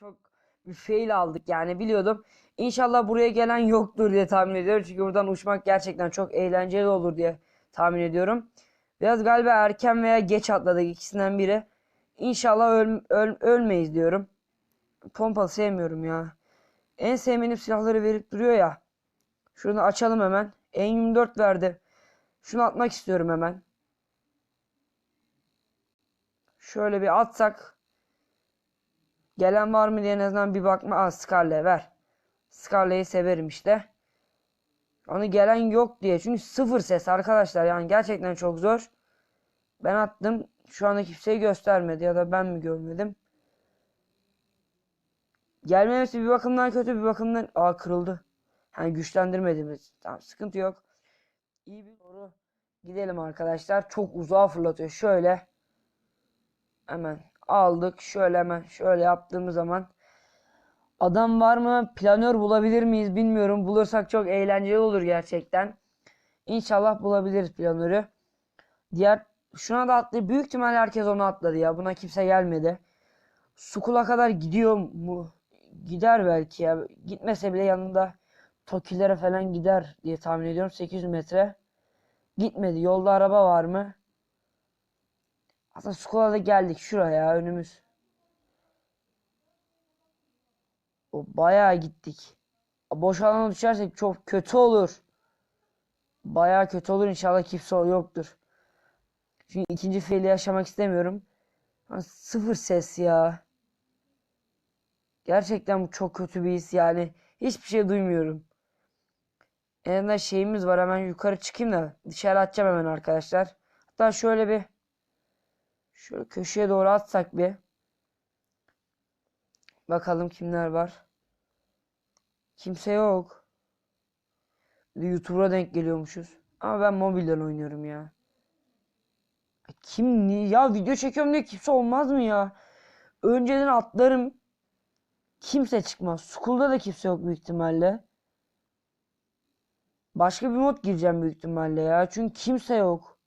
Çok bir fail aldık yani biliyordum. İnşallah buraya gelen yoktur diye tahmin ediyorum. Çünkü buradan uçmak gerçekten çok eğlenceli olur diye tahmin ediyorum. Biraz galiba erken veya geç atladık ikisinden biri. İnşallah öl- öl- ölmeyiz diyorum. Pompalı sevmiyorum ya. En sevmediğim silahları verip duruyor ya. Şunu açalım hemen. M24 verdi. Şunu atmak istiyorum hemen. Şöyle bir atsak. Gelen var mı diye en azından bir bakma. Aa Scarlet ver. Scarlet'i severim işte. Onu gelen yok diye. Çünkü sıfır ses arkadaşlar. Yani gerçekten çok zor. Ben attım. Şu anda kimseyi göstermedi ya da ben mi görmedim. Gelmemesi bir bakımdan kötü bir bakımdan aa kırıldı. Hani güçlendirmediğimiz. Tamam sıkıntı yok. İyi bir doğru. Gidelim arkadaşlar. Çok uzağa fırlatıyor. Şöyle. Hemen aldık. Şöyle hemen şöyle yaptığımız zaman adam var mı? Planör bulabilir miyiz bilmiyorum. Bulursak çok eğlenceli olur gerçekten. İnşallah bulabiliriz planörü. Diğer şuna da atladı. Büyük ihtimalle herkes onu atladı ya. Buna kimse gelmedi. Sukula kadar gidiyor mu? Gider belki ya. Gitmese bile yanında Tokilere falan gider diye tahmin ediyorum. 800 metre. Gitmedi. Yolda araba var mı? Aslında Skola'da geldik şuraya önümüz. O bayağı gittik. Boş alana düşersek çok kötü olur. Bayağı kötü olur inşallah kimse yoktur. Çünkü ikinci faili yaşamak istemiyorum. Sıfır ses ya. Gerçekten bu çok kötü bir his yani. Hiçbir şey duymuyorum. En azından şeyimiz var hemen yukarı çıkayım da dışarı atacağım hemen arkadaşlar. Hatta şöyle bir Şöyle köşeye doğru atsak bir. Bakalım kimler var. Kimse yok. YouTuber'a denk geliyormuşuz. Ama ben mobilden oynuyorum ya. Kim ni- ya video çekiyorum diye kimse olmaz mı ya? Önceden atlarım. Kimse çıkmaz. School'da da kimse yok büyük ihtimalle. Başka bir mod gireceğim büyük ihtimalle ya. Çünkü kimse yok.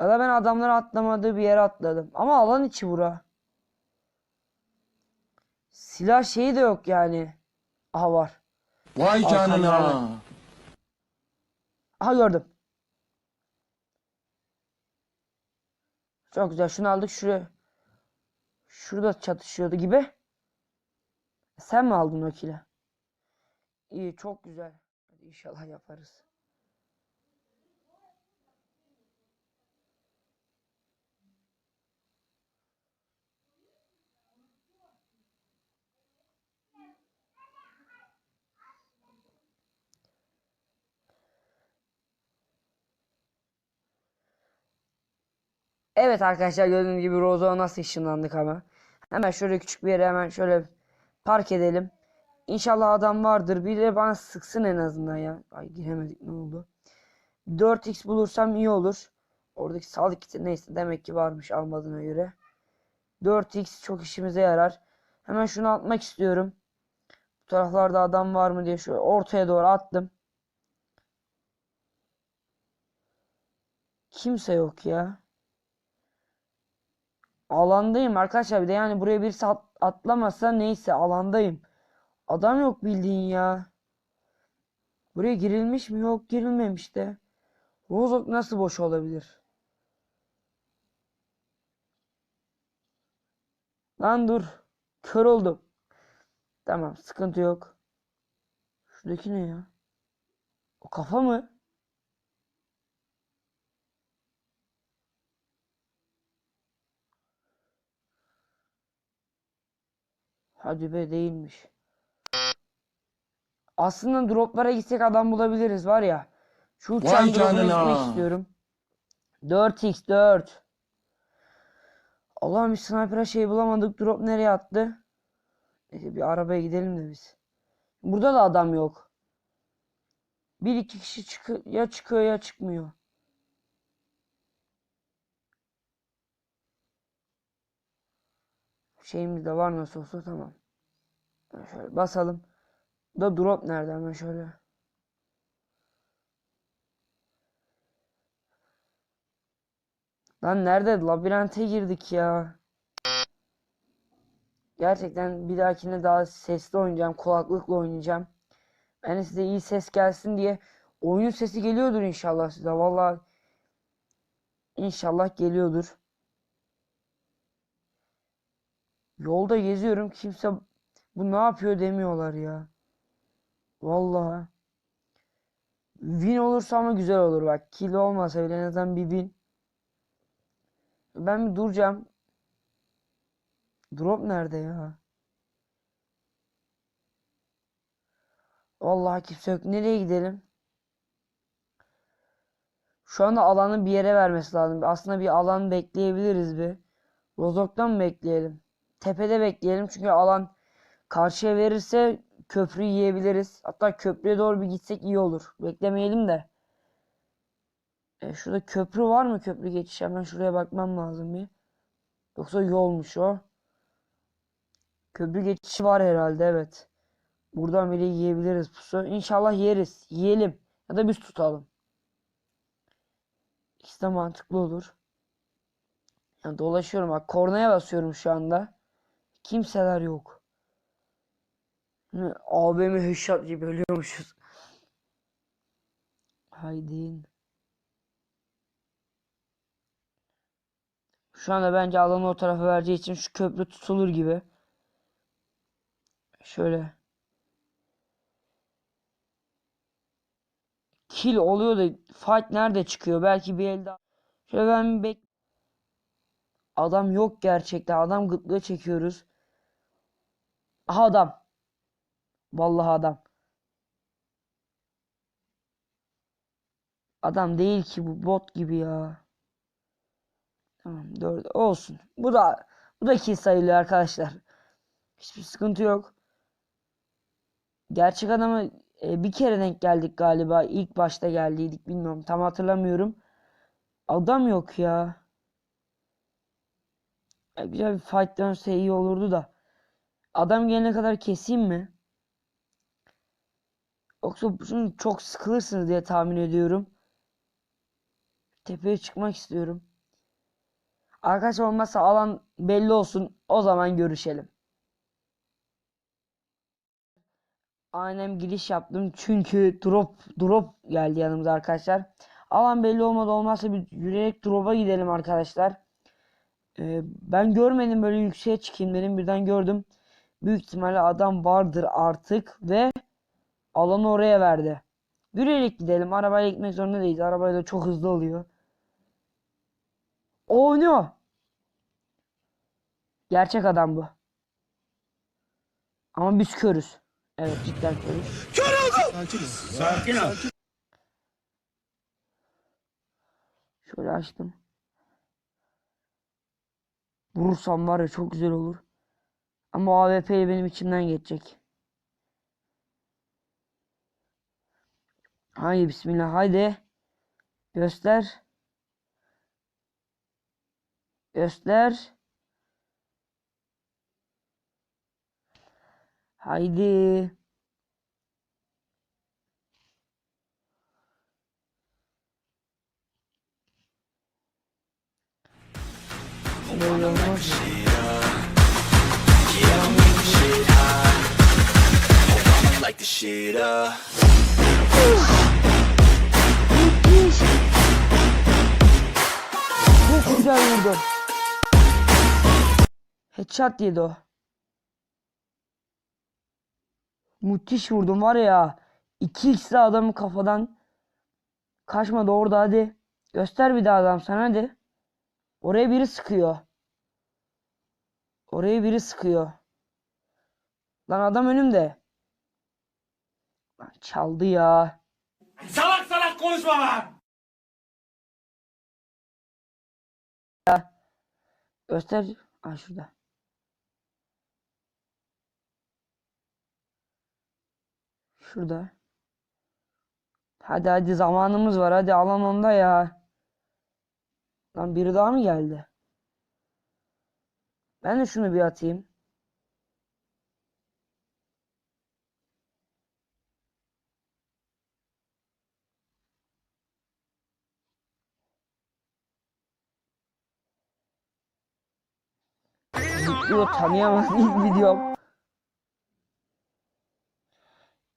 Ya da ben adamların atlamadığı bir yere atladım. Ama alan içi bura. Silah şeyi de yok yani. Aha var. Vay Arkamda canına. Aha gördüm. Çok güzel. Şunu aldık. Şuraya. Şurada çatışıyordu gibi. Sen mi aldın o kili? İyi. Çok güzel. İnşallah yaparız. Evet arkadaşlar gördüğünüz gibi Rozo'ya nasıl ışınlandık ama. Hemen şöyle küçük bir yere hemen şöyle park edelim. İnşallah adam vardır. Bir de bana sıksın en azından ya. Ay giremedik ne oldu? 4x bulursam iyi olur. Oradaki sağlık kiti neyse demek ki varmış almadığına göre. 4x çok işimize yarar. Hemen şunu atmak istiyorum. Bu taraflarda adam var mı diye şöyle ortaya doğru attım. Kimse yok ya. Alandayım arkadaşlar bir de yani buraya birisi at- atlamasa neyse alandayım. Adam yok bildiğin ya. Buraya girilmiş mi? Yok girilmemiş de. Rozok nasıl boş olabilir? Lan dur. Kör oldum. Tamam sıkıntı yok. Şuradaki ne ya? O kafa mı? Hadi be değilmiş. Aslında droplara gitsek adam bulabiliriz var ya. Şu canına. gitmek istiyorum. 4x 4. Allah'ım bir sniper'a şey bulamadık. Drop nereye attı? Neyse bir arabaya gidelim de biz. Burada da adam yok. Bir iki kişi çıkıyor ya çıkıyor ya çıkmıyor. Şeyimiz de var nasıl olsa tamam. Şöyle basalım. Da drop nerede hemen şöyle. Lan nerede? Labirente girdik ya. Gerçekten bir dahakine daha sesli oynayacağım. Kulaklıkla oynayacağım. Yani size iyi ses gelsin diye oyun sesi geliyordur inşallah size. Vallahi inşallah geliyordur. Yolda geziyorum. Kimse bu ne yapıyor demiyorlar ya. Vallahi. Win olursa ama güzel olur bak. Kill olmasa bile en azından bir win. Ben bir duracağım. Drop nerede ya? Vallahi kimse yok. Nereye gidelim? Şu anda alanı bir yere vermesi lazım. Aslında bir alan bekleyebiliriz bir. Rozok'tan mı bekleyelim? Tepede bekleyelim çünkü alan karşıya verirse köprü yiyebiliriz. Hatta köprüye doğru bir gitsek iyi olur. Beklemeyelim de. E, şurada köprü var mı köprü geçişi? Hemen şuraya bakmam lazım bir. Yoksa yolmuş o. Köprü geçişi var herhalde evet. Buradan bile yiyebiliriz pusu. İnşallah yeriz. Yiyelim. Ya da biz tutalım. İkisi de mantıklı olur. Yani dolaşıyorum bak. Kornaya basıyorum şu anda. Kimseler yok. AVM headshot gibi ölüyormuşuz. Haydi. Şu anda bence alanı o tarafa vereceği için şu köprü tutulur gibi. Şöyle. Kill oluyor da fight nerede çıkıyor? Belki bir elde. Şöyle ben bek Adam yok gerçekten. Adam gıtlığı çekiyoruz. Aha adam. Vallahi adam. Adam değil ki bu bot gibi ya. Tamam dört olsun. Bu da bu da kill sayılıyor arkadaşlar. Hiçbir sıkıntı yok. Gerçek adama e, bir kere denk geldik galiba. İlk başta geldiydik bilmiyorum. Tam hatırlamıyorum. Adam yok ya. E, güzel bir fight dönse iyi olurdu da. Adam gelene kadar keseyim mi? Yoksa şunu çok sıkılırsınız diye tahmin ediyorum. Tepeye çıkmak istiyorum. Arkadaş olmazsa alan belli olsun. O zaman görüşelim. Aynen giriş yaptım çünkü drop drop geldi yanımıza arkadaşlar. Alan belli olmadı olmazsa bir yürüyerek drop'a gidelim arkadaşlar. Ee, ben görmedim böyle yükseğe çıkayım dedim birden gördüm. Büyük ihtimalle adam vardır artık ve alanı oraya verdi. Yürüyerek gidelim. Arabayla gitmek zorunda değiliz. Arabayla çok hızlı oluyor. O oynuyor. Gerçek adam bu. Ama biz körüz. Evet cidden körüz. Sakin ol. Şöyle açtım. Vurursam var ya çok güzel olur. Ama o AWP benim içimden geçecek. Haydi bismillah haydi. Göster. Göster. Haydi. Böyle Light the shit up. Çok güzel vurdu. Headshot yedi o. Müthiş vurdum var ya. 2x'li adamı kafadan kaçmadı orada hadi. Göster bir daha adam sen hadi. Oraya biri sıkıyor. Oraya biri sıkıyor. Lan adam önümde. Lan çaldı ya. Salak salak konuşma lan. Göster. Aa şurada. Şurada. Hadi hadi zamanımız var. Hadi alan onda ya. Lan biri daha mı geldi? Ben de şunu bir atayım. Zıplıyor tanıyamaz ilk videom.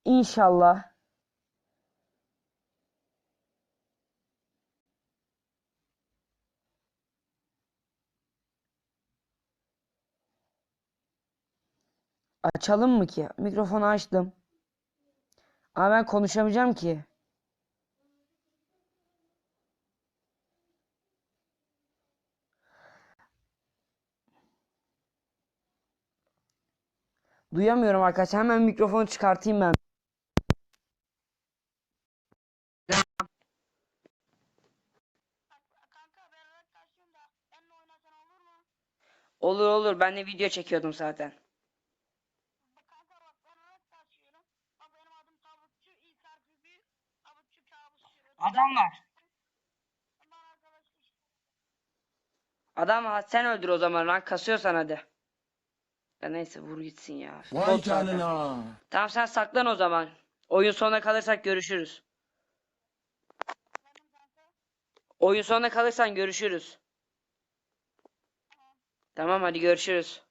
İnşallah. Açalım mı ki? Mikrofonu açtım. Ama ben konuşamayacağım ki. Duyamıyorum arkadaşlar. Hemen mikrofonu çıkartayım ben. Olur mu? Olur olur. Ben de video çekiyordum zaten. Adam var. Adam ha- sen öldür o zaman lan. Kasıyorsan hadi. Ya neyse vur gitsin ya. Vay Bot zaten. canına. Tamam sen saklan o zaman. Oyun sonuna kalırsak görüşürüz. Oyun sonuna kalırsan görüşürüz. Tamam hadi görüşürüz.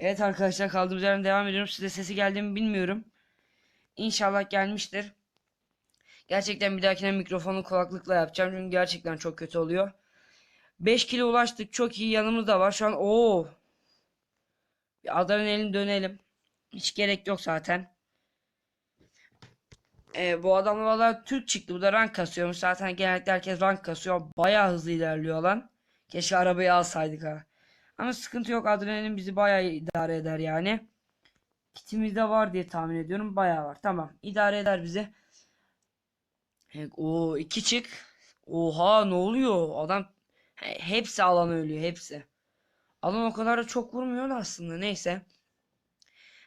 Evet arkadaşlar kaldığımız yerden devam ediyorum. Size sesi geldi mi bilmiyorum. İnşallah gelmiştir. Gerçekten bir dahakine mikrofonu kulaklıkla yapacağım. Çünkü gerçekten çok kötü oluyor. 5 kilo ulaştık. Çok iyi yanımızda var. Şu an ooo. Bir adrenalin dönelim. Hiç gerek yok zaten. Ee, bu adam valla Türk çıktı. Bu da rank kasıyormuş. Zaten genellikle herkes rank kasıyor. Bayağı hızlı ilerliyor lan. Keşke arabayı alsaydık ha. Ama sıkıntı yok. Adrenalin bizi bayağı idare eder yani. Kitimizde var diye tahmin ediyorum. Bayağı var. Tamam. İdare eder bizi. Evet, o iki çık. Oha ne oluyor? Adam hepsi alan ölüyor. Hepsi. Alan o kadar da çok vurmuyor da aslında. Neyse.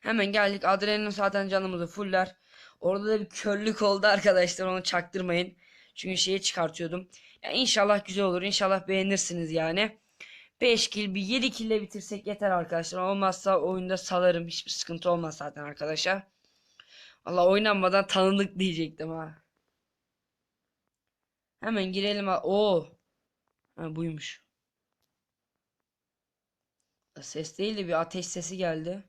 Hemen geldik. Adrenalin zaten canımızı fuller. Orada da bir körlük oldu arkadaşlar. Onu çaktırmayın. Çünkü şeyi çıkartıyordum. Ya inşallah güzel olur. İnşallah beğenirsiniz yani. 5 kill bir 7 kill ile bitirsek yeter arkadaşlar. Olmazsa oyunda salarım. Hiçbir sıkıntı olmaz zaten arkadaşlar. Valla oynanmadan tanıdık diyecektim ha. Hemen girelim. ha. Oo. Ha buymuş. Ses değil de bir ateş sesi geldi.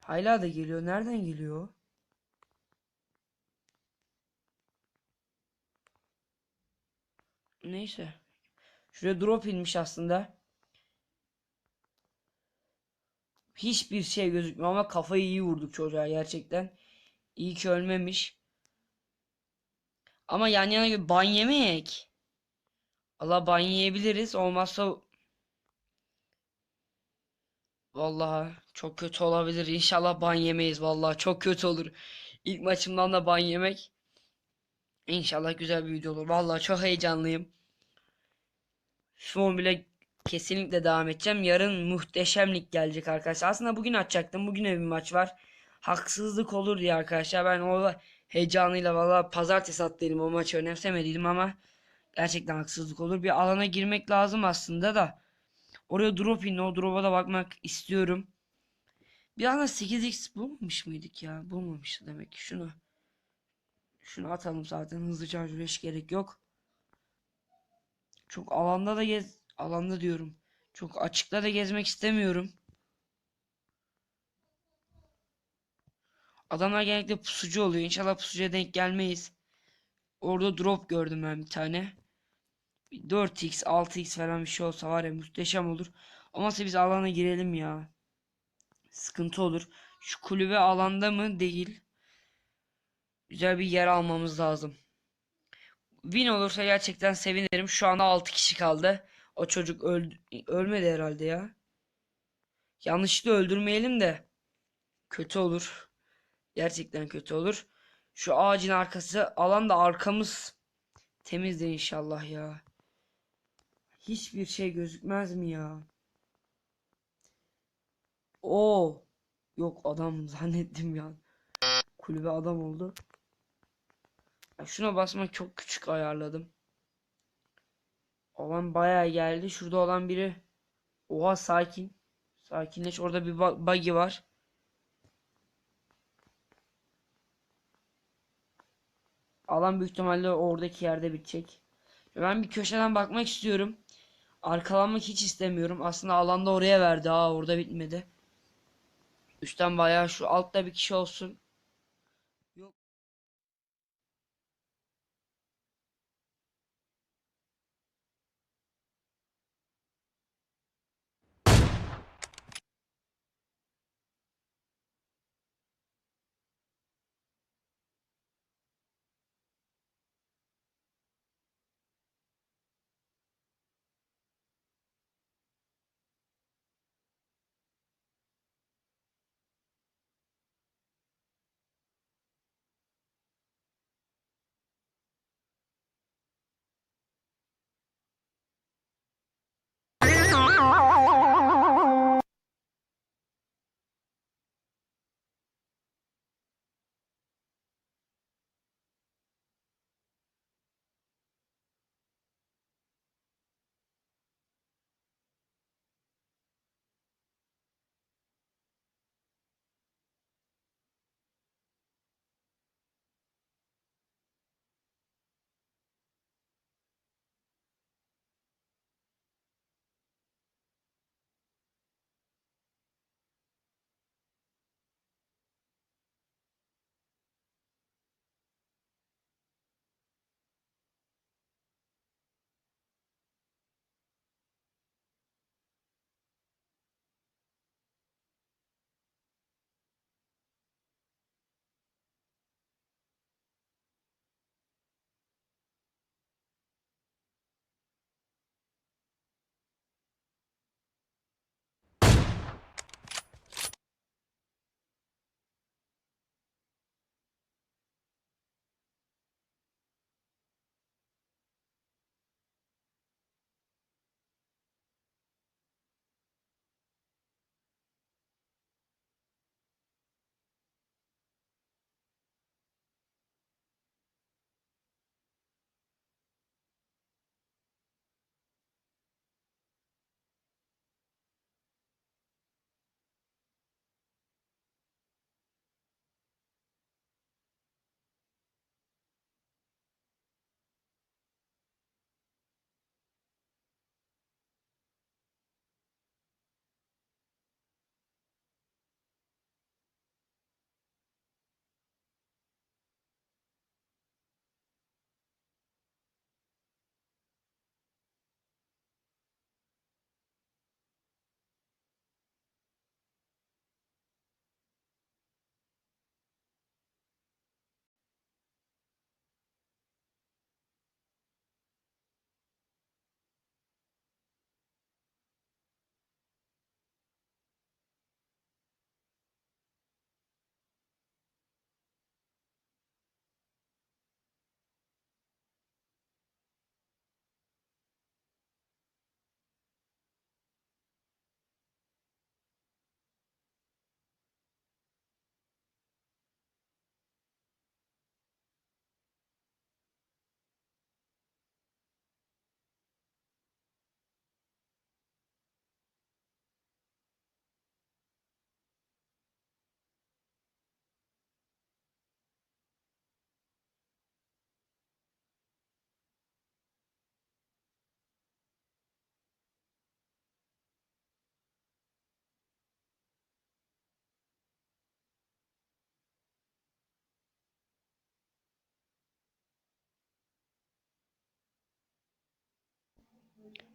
Hala da geliyor. Nereden geliyor? Neyse. Şuraya drop inmiş aslında. Hiçbir şey gözükmüyor ama kafayı iyi vurduk çocuğa gerçekten. İyi ki ölmemiş. Ama yan yana ban yemek. Allah ban yiyebiliriz. Olmazsa Vallahi çok kötü olabilir. İnşallah ban yemeyiz vallahi çok kötü olur. İlk maçımdan da ban yemek. İnşallah güzel bir video olur. Vallahi çok heyecanlıyım. Şu bile kesinlikle devam edeceğim. Yarın muhteşemlik gelecek arkadaşlar. Aslında bugün açacaktım. Bugün bir maç var. Haksızlık olur diye arkadaşlar. Ben o heyecanıyla vallahi pazartesi attıydım o maçı önemsemediydim ama gerçekten haksızlık olur. Bir alana girmek lazım aslında da. Oraya drop in, o drop'a da bakmak istiyorum. Bir anda 8x bulmamış mıydık ya? Bulmamıştı demek ki şunu. Şunu atalım zaten hızlıca hiç gerek yok. Çok alanda da gez alanda diyorum. Çok açıkta da gezmek istemiyorum. Adamlar genellikle pusucu oluyor. İnşallah pusucuya denk gelmeyiz. Orada drop gördüm ben bir tane. 4x 6x falan bir şey olsa var ya muhteşem olur. Olmazsa biz alana girelim ya. Sıkıntı olur. Şu kulübe alanda mı? Değil. Güzel bir yer almamız lazım. Win olursa gerçekten sevinirim. Şu anda 6 kişi kaldı. O çocuk öldü, ölmedi herhalde ya. Yanlışlıkla öldürmeyelim de. Kötü olur. Gerçekten kötü olur. Şu ağacın arkası alan da arkamız temizdir inşallah ya. Hiçbir şey gözükmez mi ya? Oo. Yok adam zannettim ya. Kulübe adam oldu. Şuna basmak çok küçük ayarladım. Olan bayağı geldi. Şurada olan biri. Oha sakin. Sakinleş. Orada bir buggy var. Alan büyük ihtimalle oradaki yerde bitecek. Ben bir köşeden bakmak istiyorum. Arkalanmak hiç istemiyorum. Aslında alanda oraya verdi. Aa orada bitmedi. Üstten bayağı şu altta bir kişi olsun.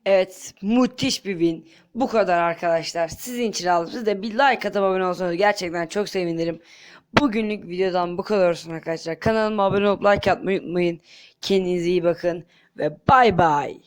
Evet, müthiş bir win. Bu kadar arkadaşlar. Sizin için aldım. Siz de bir like atıp abone olsanız gerçekten çok sevinirim. Bugünlük videodan bu kadar olsun arkadaşlar. Kanalıma abone olup like atmayı unutmayın. Kendinize iyi bakın ve bay bay.